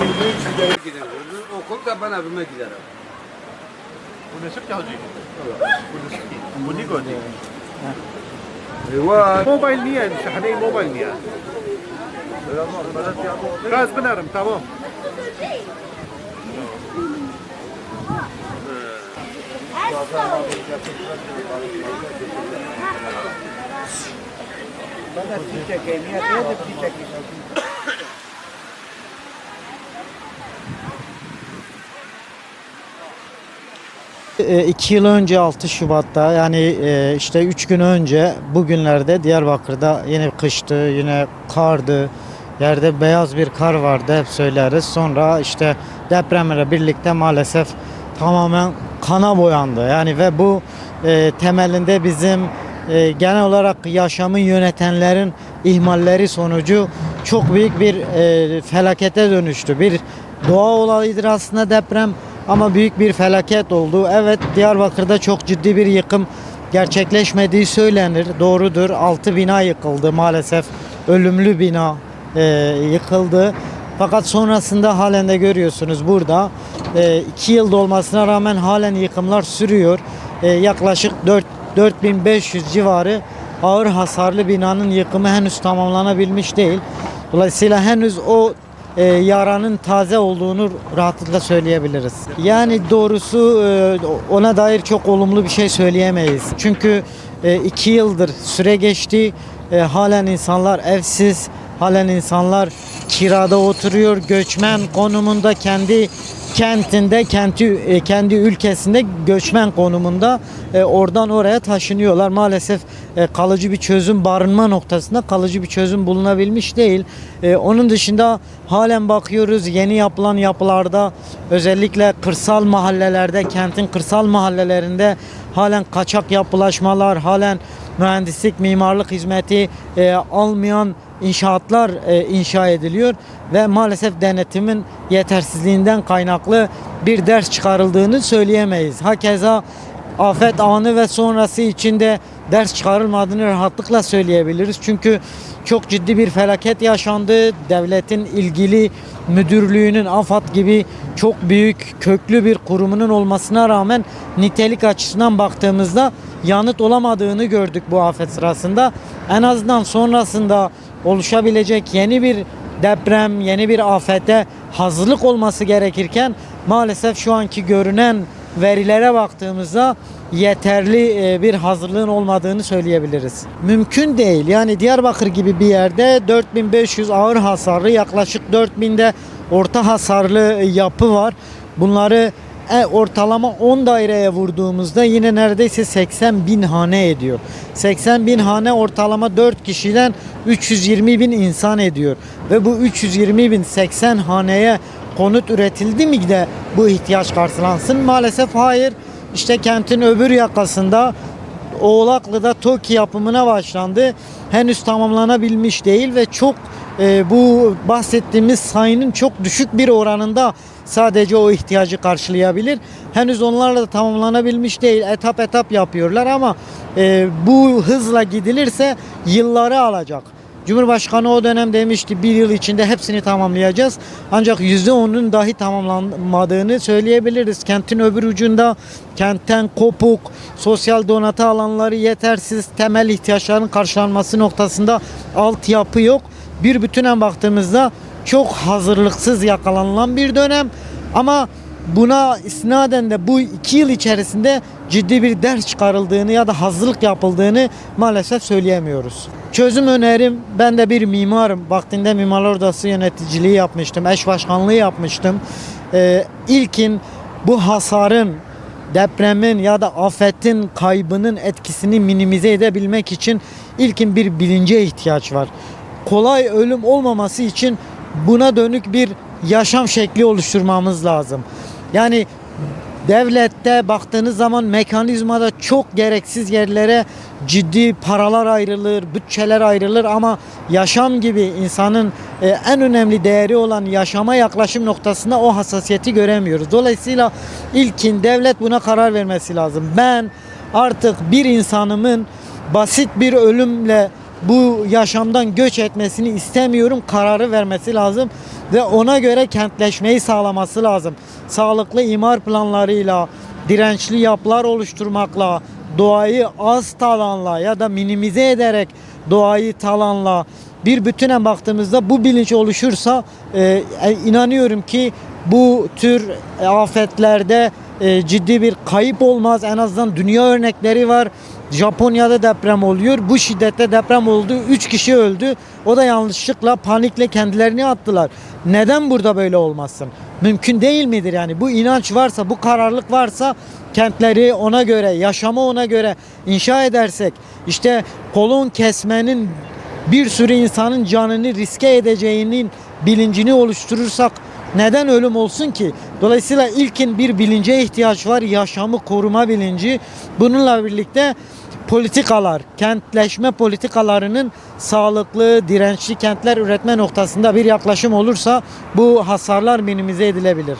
Yürüyüş gidelim. Gidelim. Okul da ben evime giderim. 오늘 쉽게 하지. 오늘 이거 어디? ايوه موبايل نية الشحنية موبايل نية راس بنرم تمام بدأت في تكيمية بدأت في تكيمية E, 2 yıl önce 6 Şubat'ta yani e, işte 3 gün önce bugünlerde Diyarbakır'da yine kıştı, yine kardı. Yerde beyaz bir kar vardı hep söyleriz. Sonra işte depremle birlikte maalesef tamamen kana boyandı. Yani ve bu e, temelinde bizim e, genel olarak yaşamı yönetenlerin ihmalleri sonucu çok büyük bir e, felakete dönüştü. Bir doğa olayıdır aslında deprem ama büyük bir felaket oldu. Evet Diyarbakır'da çok ciddi bir yıkım gerçekleşmediği söylenir. Doğrudur. 6 bina yıkıldı maalesef. Ölümlü bina e, yıkıldı. Fakat sonrasında halen de görüyorsunuz burada 2 yıl dolmasına rağmen halen yıkımlar sürüyor. E, yaklaşık 4 4500 civarı ağır hasarlı binanın yıkımı henüz tamamlanabilmiş değil. Dolayısıyla henüz o e, yaranın taze olduğunu rahatlıkla söyleyebiliriz. Yani doğrusu e, ona dair çok olumlu bir şey söyleyemeyiz. Çünkü e, iki yıldır süre geçti. E, halen insanlar evsiz, halen insanlar kirada oturuyor, göçmen konumunda kendi kentinde, kendi e, kendi ülkesinde göçmen konumunda e, oradan oraya taşınıyorlar. Maalesef e, kalıcı bir çözüm barınma noktasında kalıcı bir çözüm bulunabilmiş değil. E, onun dışında halen bakıyoruz yeni yapılan yapılarda özellikle kırsal mahallelerde, kentin kırsal mahallelerinde halen kaçak yapılaşmalar, halen mühendislik, mimarlık hizmeti e, almayan inşaatlar e, inşa ediliyor ve maalesef denetimin yetersizliğinden kaynaklı bir ders çıkarıldığını söyleyemeyiz. Hakeza afet anı ve sonrası içinde ders çıkarılmadığını rahatlıkla söyleyebiliriz. Çünkü çok ciddi bir felaket yaşandı. Devletin ilgili müdürlüğünün AFAD gibi çok büyük köklü bir kurumunun olmasına rağmen nitelik açısından baktığımızda yanıt olamadığını gördük bu afet sırasında. En azından sonrasında oluşabilecek yeni bir deprem, yeni bir afete hazırlık olması gerekirken maalesef şu anki görünen verilere baktığımızda yeterli e, bir hazırlığın olmadığını söyleyebiliriz. Mümkün değil. Yani Diyarbakır gibi bir yerde 4500 ağır hasarlı yaklaşık 4000'de orta hasarlı yapı var. Bunları e, ortalama 10 daireye vurduğumuzda yine neredeyse 80 bin hane ediyor. 80 bin hane ortalama 4 kişiden 320 bin insan ediyor. Ve bu 320 bin 80 haneye konut üretildi mi de bu ihtiyaç karşılansın? Maalesef hayır. İşte kentin öbür yakasında Oğlaklı'da TOKİ yapımına başlandı. Henüz tamamlanabilmiş değil ve çok e, bu bahsettiğimiz sayının çok düşük bir oranında sadece o ihtiyacı karşılayabilir. Henüz onlarla da tamamlanabilmiş değil. Etap etap yapıyorlar ama e, bu hızla gidilirse yılları alacak. Cumhurbaşkanı o dönem demişti bir yıl içinde hepsini tamamlayacağız. Ancak %10'un dahi tamamlanmadığını söyleyebiliriz. Kentin öbür ucunda kentten kopuk, sosyal donatı alanları yetersiz, temel ihtiyaçların karşılanması noktasında altyapı yok. Bir bütünen baktığımızda çok hazırlıksız yakalanılan bir dönem. Ama buna isnaden de bu iki yıl içerisinde ciddi bir ders çıkarıldığını ya da hazırlık yapıldığını maalesef söyleyemiyoruz. Çözüm önerim ben de bir mimarım. Vaktinde Mimarlar Odası yöneticiliği yapmıştım. Eş başkanlığı yapmıştım. Ee, ilkin bu hasarın depremin ya da afetin kaybının etkisini minimize edebilmek için ilkin bir bilince ihtiyaç var. Kolay ölüm olmaması için buna dönük bir yaşam şekli oluşturmamız lazım. Yani devlette baktığınız zaman mekanizmada çok gereksiz yerlere ciddi paralar ayrılır, bütçeler ayrılır ama yaşam gibi insanın e, en önemli değeri olan yaşama yaklaşım noktasında o hassasiyeti göremiyoruz. Dolayısıyla ilkin devlet buna karar vermesi lazım. Ben artık bir insanımın basit bir ölümle bu yaşamdan göç etmesini istemiyorum kararı vermesi lazım ve ona göre kentleşmeyi sağlaması lazım. Sağlıklı imar planlarıyla, dirençli yapılar oluşturmakla, doğayı az talanla ya da minimize ederek doğayı talanla bir bütüne baktığımızda bu bilinç oluşursa e, e, inanıyorum ki bu tür afetlerde e, ciddi bir kayıp olmaz. En azından dünya örnekleri var. Japonya'da deprem oluyor. Bu şiddette deprem oldu. 3 kişi öldü. O da yanlışlıkla panikle kendilerini attılar. Neden burada böyle olmasın? Mümkün değil midir yani? Bu inanç varsa, bu kararlılık varsa kentleri ona göre, yaşamı ona göre inşa edersek işte kolon kesmenin bir sürü insanın canını riske edeceğinin bilincini oluşturursak neden ölüm olsun ki? Dolayısıyla ilkin bir bilince ihtiyaç var. Yaşamı koruma bilinci. Bununla birlikte politikalar, kentleşme politikalarının sağlıklı, dirençli kentler üretme noktasında bir yaklaşım olursa bu hasarlar minimize edilebilir.